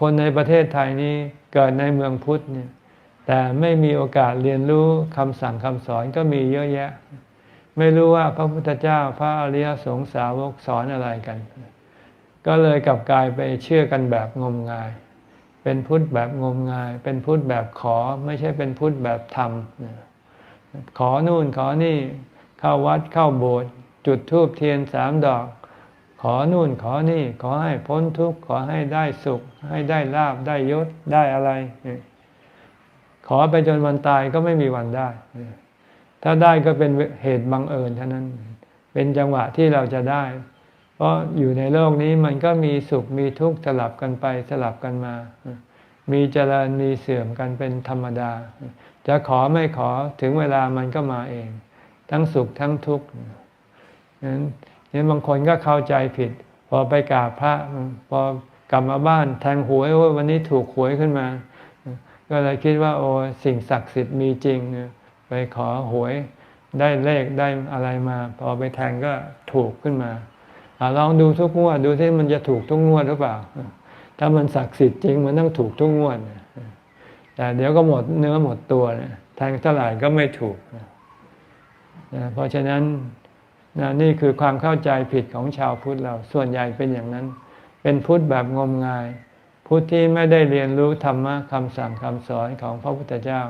คนในประเทศไทยนี้เกิดในเมืองพุทธเนี่ยแต่ไม่มีโอกาสเรียนรู้คำสั่งคำสอนก็มีเยอะแยะ ไม่รู้ว่าพระพุทธเจ้าพระอริยสงสาวกสอนอะไรกัน ก็เลยกลับกลายไปเชื่อกันแบบงมงาย เป็นพุทธแบบงมงาย เป็นพุทธแบบขอไม่ใช่เป็นพุทธแบบทำขอนู่นขอนี่เข้าวัดเข้าโบสถ์จุดธูปเทียนสามดอก อนู่นขอนี่ขอให้พ้นทุกข์ขอให้ได้สุข ให้ได้ลาบได้ยศได้อะไร ขอไปจนวันตายก็ไม่มีวันได้ ถ้าได้ก็เป็นเหตุบังเอิญเท่านั้น เป็นจังหวะที่เราจะได้ เพราะอยู่ในโลกนี้มันก็มีสุขมีทุกข์สลับกันไปสลับกันมา มีเจริญมีเสื่อมกันเป็นธรรมดา จะขอไม่ขอถึงเวลามันก็มาเอง ทั้งสุขทั้งทุกข์นั้น นี่บางคนก็เข้าใจผิด พอไปกราบพระ พอกลับมาบ้านแทงหวยว่าวันนี้ถูกหวยขึ้นมา ก็เลยคิดว่า โอ้สิ่งศักดิ์สิทธิ์มีจริงไปขอหวยได้เลขได้อะไรมา พอไปแทงก็ถูกขึ้นมาอลองดูทุกงวดดูที่มันจะถูกทุกงวดหรือเปล่า ถ้ามันศักดิ์สิทธิ์จริงมันต้องถูกทุกงวดแต่เดี๋ยวก็หมดเนื้อหมดตัวแทงเท่าไหร่ก็ไม่ถูกเพราะฉะนั้น นะนี่คือความเข้าใจผิดของชาวพุทธเราส่วนใหญ่เป็นอย่างนั้น เป็นพุทธแบบงมงาย พุทธที่ไม่ได้เรียนรู้ธรรมะคำสั่งคำสอนของพระพุทธเจ้า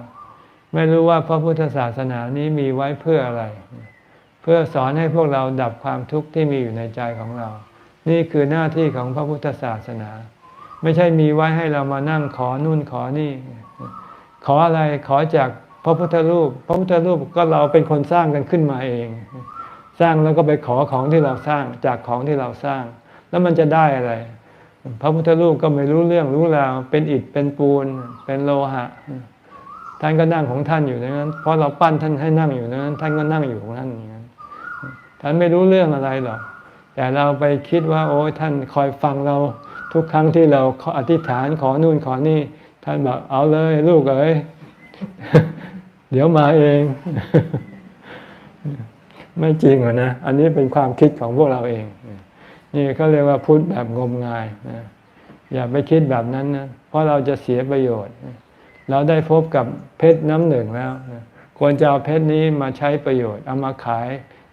ไม่รู้ว่าพระพุทธศาสนานี้มีไว้เพื่ออะไร เพื่อสอนให้พวกเราดับความทุกข์ที่มีอยู่ในใจของเรา นี่คือหน้าที่ของพระพุทธศาสนา ไม่ใช่มีไว้ให้เรามานั่งขอนู่นขอนี่ ขออะไรขอจากพระพุทธรูป พระพุทธรูปก็เราเป็นคนสร้างกันขึ้นมาเอง สร้างแล้วก็ไปขอของที่เราสร้างจากของที่เราสร้าง แล้วมันจะได้อะไร พระพุทธรูปก็ไม่รู้เรื่องรู้ราวเป็นอิฐเป็นปูน เป็นโลหะ ท่านก็นั่งของท่านอยู่นั้น เพราะเราปั้นท่านให้นั่งอยู่นั้น ท่านก็นั่งอยู่ของท่านอย่างนั้นท่านไม่รู้เรื่องอะไรหรอกแต่เราไปคิดว่า โอ้ท่านคอยฟังเราทุกครั้งที่เราอธิษฐานขอนู่นขอนี่ ท่านบอกเอาเลยลูกเอ้ยเดี๋ยวมาเอง ไม่จริงหรอนะ อันนี้เป็นความคิดของพวกเราเอง นี่เขาเรียกว่าพุทธแบบงมงายนะอย่าไปคิดแบบนั้นนะ เพราะเราจะเสียประโยชน์ เราได้พบกับเพชรน้ำหนึ่งแล้ว ควรจะเอาเพชรนี้มาใช้ประโยชน์ เอามาขาย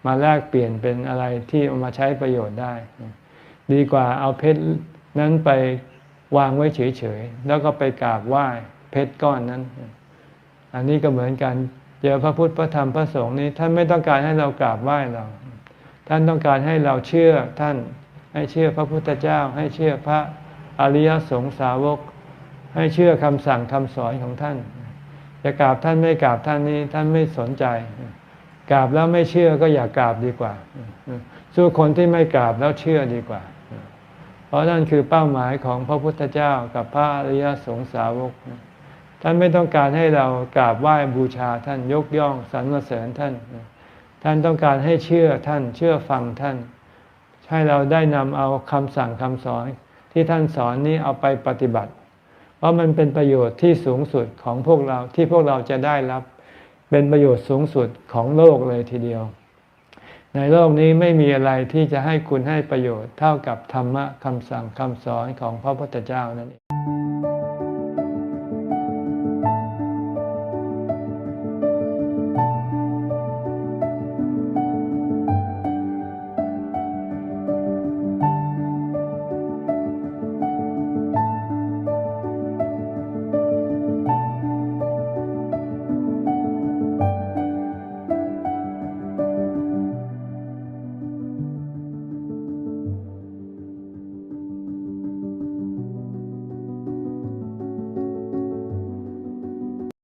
มาแลกเปลี่ยนเป็นอะไรที่เอามาใช้ประโยชน์ได้ ดีกว่าเอาเพชรนั้นไปวางไว้เฉยๆ แล้วก็ไปกราบไหว้เพชรก้อนนั้น อันนี้ก็เหมือนกัน เจอพระพุทธพระธรรมพระสงฆ์นี้ท่านไม่ต้องการให้เรากราบไหว้เรา ท่านต้องการให้เราเชื่อท่านให้เชื่อพระพุทธเจ้า ให้เชื่อพระอริยสงสาวก ให้เชื่อคำสั่งคำสอนของท่านจะกราบท่านไม่กราบท่านนี้ท่านไม่สนใจกราบแล้วไม่เชื่อก็อย่ากราบดีกว่า สู้คนที่ไม่กราบแล้วเชื่อดีกว่า เพราะนั่นคือเป้าหมายของพระพุทธเจ้ากับพระอริยสงสาวก ท่านไม่ต้องการให้เรากราบไหว้บูชาท่านยกย่องสรรเสริญท่าน ท่านต้องการให้เชื่อท่านเชื่อฟังท่าน ให้เราได้นำเอาคำสั่งคำสอนที่ท่านสอนนี้เอาไปปฏิบัติ เพราะมันเป็นประโยชน์ที่สูงสุดของพวกเราที่พวกเราจะได้รับ เป็นประโยชน์สูงสุดของโลกเลยทีเดียว ในโลกนี้ไม่มีอะไรที่จะให้คุณให้ประโยชน์เท่ากับธรรมะคำสั่งคำสอนของพระพุทธเจ้านั่นเอง